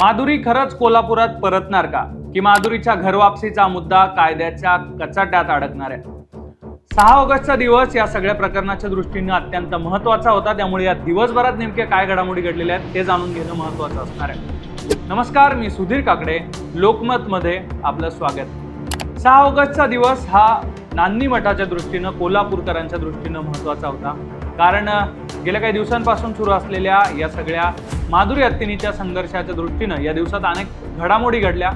माधुरी खरंच कोल्हापुरात परतणार का? की माधुरीच्या घरवापसीचा मुद्दा कायद्याच्या कचाट्यात अडकणार आहे? सहा ऑगस्टचा दिवस या सगळ्या प्रकरणाच्या दृष्टीने अत्यंत महत्त्वाचा होता. त्यामुळे या दिवसभरात नेमक्या काय घडामोडी घडलेल्या आहेत ते जाणून घेणं महत्वाचं असणार आहे. नमस्कार मी सुधीर काकडे. लोकमत मध्ये आपलं स्वागत. सहा ऑगस्टचा दिवस हा नान्नी मठाच्या दृष्टीनं कोल्हापूरकरांच्या दृष्टीनं महत्त्वाचा होता. कारण गेल्या काही दिवसांपासून सुरू असलेल्या या सगळ्या माधुरी हत्तीनीच्या संघर्षाच्या दृष्टीनं या दिवसात अनेक घडामोडी घडल्या.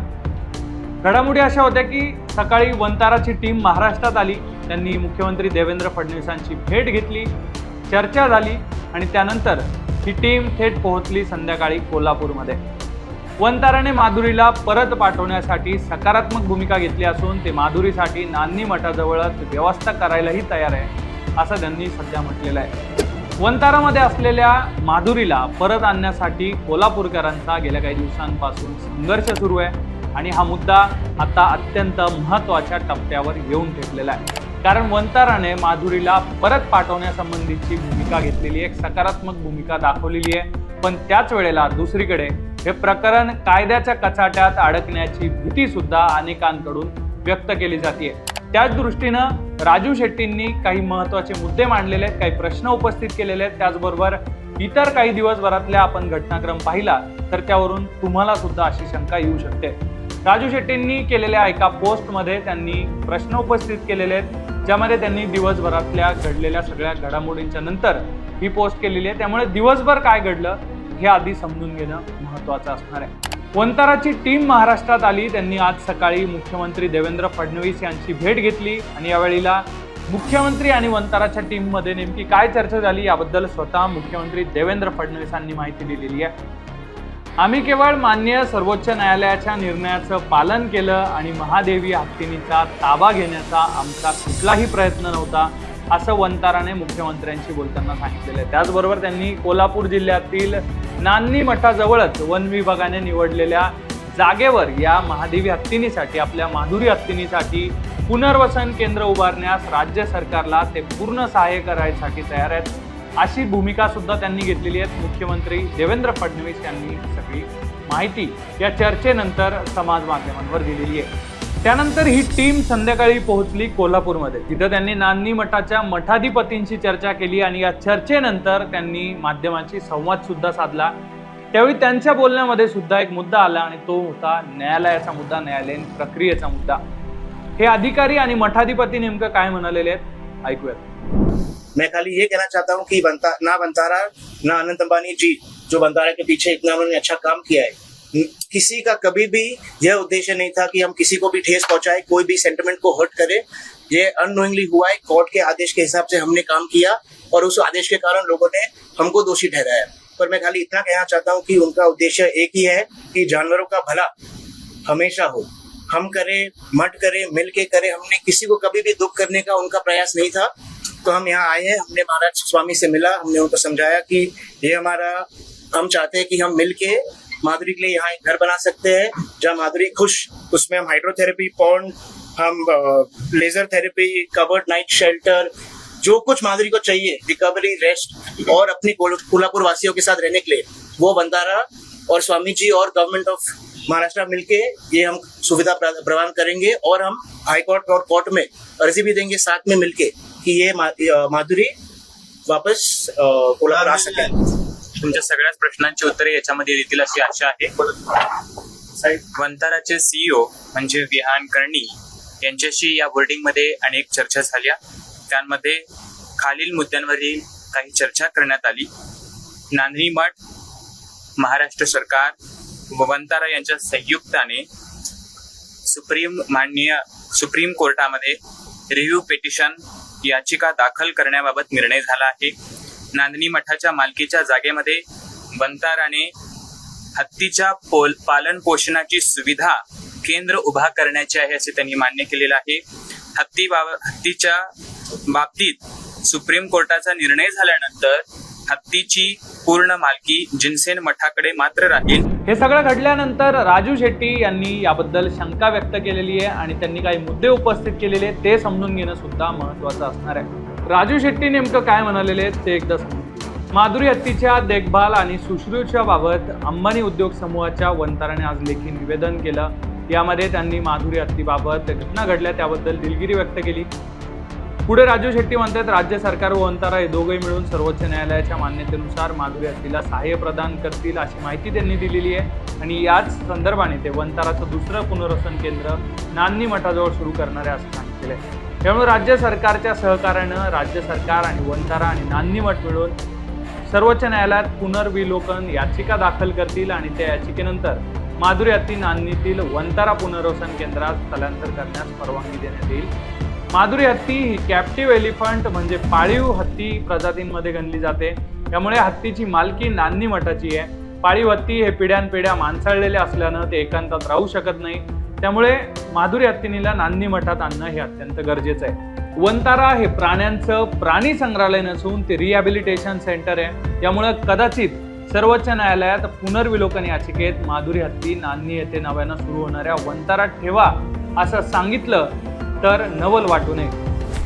घडामोडी अशा होत्या की सकाळी वंताराची टीम महाराष्ट्रात आली. त्यांनी मुख्यमंत्री देवेंद्र फडणवीसांची भेट घेतली चर्चा झाली आणि त्यानंतर ही टीम थेट पोहोचली संध्याकाळी कोल्हापूरमध्ये. वंताराने माधुरीला परत पाठवण्यासाठी सकारात्मक भूमिका घेतली असून ते माधुरीसाठी नान्नी मठाजवळच व्यवस्था करायलाही तयार आहे असं त्यांनी सध्या म्हटलेलं आहे. वंतारामध्ये असलेल्या माधुरीला परत आणण्यासाठी कोल्हापूरकरांचा गेल्या काही दिवसांपासून संघर्ष सुरू आहे आणि हा मुद्दा आता अत्यंत महत्त्वाच्या टप्प्यावर येऊन ठेपलेला आहे. कारण वंताराने माधुरीला परत पाठवण्यासंबंधीची भूमिका घेतलेली एक सकारात्मक भूमिका दाखवलेली आहे. पण त्याच वेळेला दुसरीकडे हे प्रकरण कायद्याच्या कचाट्यात अडकण्याची भीती सुद्धा अनेकांकडून व्यक्त केली जाते. त्याच दृष्टीनं राजू शेट्टींनी काही महत्त्वाचे मुद्दे मांडलेले आहेत काही प्रश्न उपस्थित केलेले आहेत. त्याचबरोबर इतर काही दिवसभरातल्या आपण घटनाक्रम पाहिला तर त्यावरून तुम्हाला सुद्धा अशी शंका येऊ शकते. राजू शेट्टींनी केलेल्या एका पोस्टमध्ये त्यांनी प्रश्न उपस्थित केलेले आहेत ज्यामध्ये त्यांनी दिवसभरातल्या घडलेल्या सगळ्या घडामोडींच्या नंतर ही पोस्ट केलेली आहे. त्यामुळे दिवसभर काय घडलं हे आधी समजून घेणं महत्त्वाचं असणार आहे. वंताराची टीम महाराष्ट्रात आली. त्यांनी आज सकाळी मुख्यमंत्री देवेंद्र फडणवीस यांची भेट घेतली आणि यावेळीला मुख्यमंत्री आणि वंताराच्या टीममध्ये नेमकी काय चर्चा झाली याबद्दल स्वतः मुख्यमंत्री देवेंद्र फडणवीसांनी माहिती दिलेली आहे. आम्ही केवळ मान्य सर्वोच्च न्यायालयाच्या निर्णयाचं पालन केलं आणि महादेवी हत्तीनीचा ताबा घेण्याचा आमचा कुठलाही प्रयत्न नव्हता. असं वंताराने मुख्यमंत्र्यांशी बोलताना सांगितलेलं आहे. त्याचबरोबर त्यांनी कोल्हापूर जिल्ह्यातील नान्नी मठाजवळच वन विभागाने निवडलेल्या जागेवर या महादेवी हत्तीनीसाठी आपल्या माधुरी हत्तीनीसाठी पुनर्वसन केंद्र उभारण्यास राज्य सरकारला ते पूर्ण सहाय्य करायसाठी तयार आहेत. अशी भूमिका सुद्धा त्यांनी घेतलेली आहे मुख्यमंत्री देवेंद्र फडणवीस यांनी सगळी माहिती या चर्चेनंतर समाज माध्यमांवर दिलेली आहे. त्यानंतर ही टीम संध्याकाळी पोहोचली कोल्हापूरमध्ये. तिथं त्यांनी नान्नी मठाच्या मठाधिपतींशी चर्चा केली आणि या चर्चेनंतर त्यांनी माध्यमांशी संवाद सुद्धा साधला. त्यावेळी त्यांच्या बोलण्यामध्ये सुद्धा एक मुद्दा आला आणि तो होता न्यायालयाचा मुद्दा न्यायालयीन प्रक्रियेचा मुद्दा. हे अधिकारी आणि मठाधिपती नेमकं काय म्हणालेले आहेत? ऐकूयात. मैं खाली ये कहना चाहता हूँ कि बनता ना बंतारा ना अनंत अंबानी जी जो बंतारा के पीछे इतना उन्होंने अच्छा काम किया है किसी का कभी भी यह उद्देश्य नहीं था कि हम किसी को भी ठेस पहुँचाए, कोई भी सेंटिमेंट को हर्ट करे। ये अनोइंगली हुआ है कोर्ट के आदेश के हिसाब से हमने काम किया और उस आदेश के कारण लोगों ने हमको दोषी ठहराया। पर मैं खाली इतना कहना चाहता हूँ कि उनका उद्देश्य एक ही है कि जानवरों का भला हमेशा हो। हम करें मट करें मिल के करें। हमने किसी को कभी भी दुख करने का उनका प्रयास नहीं था। तो हम यहाँ आए हैं, हमने महाराज स्वामी से मिला, हमने उनको समझाया कि ये हमारा, हम चाहते हैं कि हम मिल के माधुरी के लिए यहाँ एक घर बना सकते हैं, जहाँ माधुरी खुश, उसमें हम हाइड्रोथेरेपी पॉन्ड हम laser therapy covered night shelter जो कुछ माधुरी को चाहिए रिकवरी रेस्ट और अपनी कोल्हापुर वासियों के साथ रहने के लिए, वो बंदारा और स्वामी जी और गवर्नमेंट ऑफ़ महाराष्ट्र मिलके ये हम सुविधा प्रदान करेंगे, और हम हाई कोर्ट और कोर्ट में अर्जी भी देंगे साथ में मिलके कि ये माधुरी वापस कोल्हापुर आ सके। तुमच्या सगळ्याच प्रश्नांची उत्तरे याच्यामध्ये देतील अशी आशा आहे. वंताराचे सीईओ म्हणजे विहान कर्णी यांच्याशी या बोर्डिंगमध्ये अनेक चर्चा झाल्या. त्यांमध्ये खालील मुद्द्यांवरील काही चर्चा करण्यात आली. नांदणी मठ महाराष्ट्र सरकार व वंतारा यांच्या संयुक्ताने सुप्रीम माननीय सुप्रीम कोर्टामध्ये रिव्ह्यू पिटिशन याचिका दाखल करण्याबाबत निर्णय झाला आहे. नांदणी मठाच्या मालकीच्या जागेमध्ये बंताराने हत्तीच्या पोल पालन पोषणाची सुविधा केंद्र उभा करण्याचे आहे असे त्यांनी मान्य केलेलं आहे. हत्ती बाब हत्तीच्या बाबतीत सुप्रीम कोर्टाचा निर्णय झाल्यानंतर हत्तीची पूर्ण मालकी जिनसेन मठाकडे मात्र राहील. हे सगळं घडल्यानंतर राजू शेट्टी यांनी याबद्दल शंका व्यक्त केलेली आहे आणि त्यांनी काही मुद्दे उपस्थित केलेले ते समजून घेणं सुद्धा महत्वाचं असणार आहे. राजू शेट्टी नेमकं काय म्हणालेले आहेत ते एकदा समजून माधुरी हत्तीच्या देखभाल आणि सुश्रूच्या बाबत अंबानी उद्योग समूहाच्या वंताराने आज लेखी निवेदन केलं. यामध्ये त्यांनी माधुरी हत्तीबाबत घटना घडल्या त्याबद्दल दिलगिरी व्यक्त केली. पुढे राजू शेट्टी म्हणतात राज्य सरकार व अंतारा हे दोघे मिळून सर्वोच्च न्यायालयाच्या मान्यतेनुसार माधुरी हत्तीला सहाय्य प्रदान करतील अशी माहिती त्यांनी दिलेली आहे. आणि याच संदर्भाने ते वंताराचं दुसरं पुनर्वसन केंद्र नान्नी मठाजवळ सुरू करणारे असं सांगितले त्यामुळे राज्य सरकारच्या सहकार्यानं राज्य सरकार आणि वंतारा आणि नान्नीमठ मिळून सर्वोच्च न्यायालयात पुनर्विलोकन याचिका दाखल करतील आणि त्या याचिकेनंतर माधुरी हत्ती नान्नीतील वंतारा पुनर्वसन केंद्रात स्थलांतर करण्यास परवानगी देण्यात येईल. माधुरी हत्ती ही कॅप्टिव्ह एलिफंट म्हणजे पाळीव हत्ती प्रजातींमध्ये गणली जाते. त्यामुळे हत्तीची मालकी नान्नी मठाची आहे. पाळीव हत्ती हे पिढ्यानपिढ्या माणसाळलेले असल्यानं ते एकांतात राहू शकत नाही. त्यामुळे माधुरी हत्तीनीला नान्नी मठात आणणं हे अत्यंत गरजेचं आहे. वंतारा हे प्राण्यांचं प्राणी संग्रहालय नसून ते रिहॅबिलिटेशन सेंटर आहे. त्यामुळे कदाचित सर्वोच्च न्यायालयात पुनर्विलोकन याचिकेत माधुरी हत्ती नान्नी येथे नव्यानं सुरू होणाऱ्या वंतारा ठेवा असं सांगितलं तर नवल वाटू नये.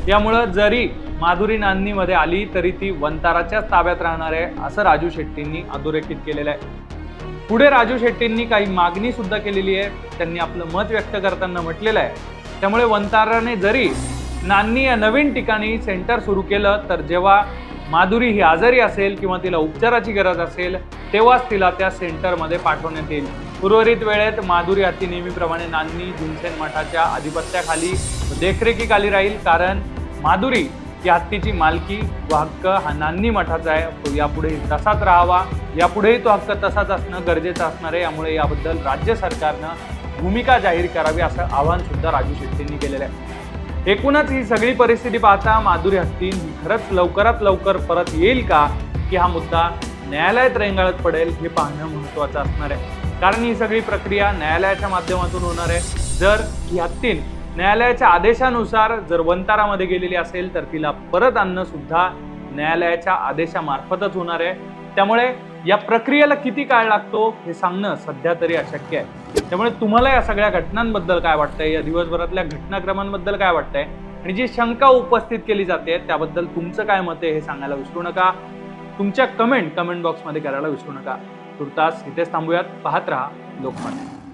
यामुळं जरी माधुरी नान्नीमध्ये आली तरी ती वंताराच्याच ताब्यात राहणार आहे असं राजू शेट्टींनी अधोरेखित केलेलं आहे. पुढे राजू शेट्टींनी काही मागणी सुद्धा केलेली आहे. त्यांनी आपलं मत व्यक्त करताना म्हटलेलं आहे. त्यामुळे वंताराने जरी नान्नी या नवीन ठिकाणी सेंटर सुरू केलं तर जेव्हा माधुरी ही आजारी असेल किंवा तिला उपचाराची गरज असेल तेव्हाच तिला त्या सेंटरमध्ये पाठवण्यात येईल. उर्वरित वेळेत माधुरी हत्ती नेहमीप्रमाणे नान्नी भीमसेन मठाच्या आधिपत्याखाली देखरेखीखाली राहील कारण माधुरी या हत्तीची मालकी व हक्क हा नान्नी मठाचा आहे. तो यापुढे तसाच राहावा. यापुढेही तो हक्क तसाच असणं गरजेचं असणार आहे. यामुळे याबद्दल राज्य सरकारनं भूमिका जाहीर करावी असं आवाहन सुद्धा राजू शेट्टींनी केलेलं आहे. एकूणच ही सगळी परिस्थिती पाहता माधुरी हत्ती खरंच लवकरात लवकर परत येईल का की हा मुद्दा न्यायालयात रेंगाळत पडेल हे पाहणं महत्त्वाचं असणार आहे. कारण ही सगळी प्रक्रिया न्यायालयाच्या माध्यमातून होणार आहे. जर ही हत्तीन न्यायालयाच्या आदेशानुसार जर वंतारामध्ये गेलेली असेल तर तिला परत आणणं सुद्धा न्यायालयाच्या आदेशामार्फतच होणार आहे. त्यामुळे या प्रक्रियेला किती काळ लागतो हे सांगणं सध्या तरी अशक्य आहे. त्यामुळे तुम्हाला या सगळ्या घटनांबद्दल काय वाटतंय? या दिवसभरातल्या घटनाक्रमांबद्दल काय वाटतंय? आणि जी शंका उपस्थित केली जाते त्याबद्दल तुमचं काय मत आहे हे सांगायला विसरू नका. तुमच्या कमेंट कमेंट बॉक्समध्ये करायला विसरू नका. तुर्तास इथेच थांबूयात. पाहत राहा लोकमत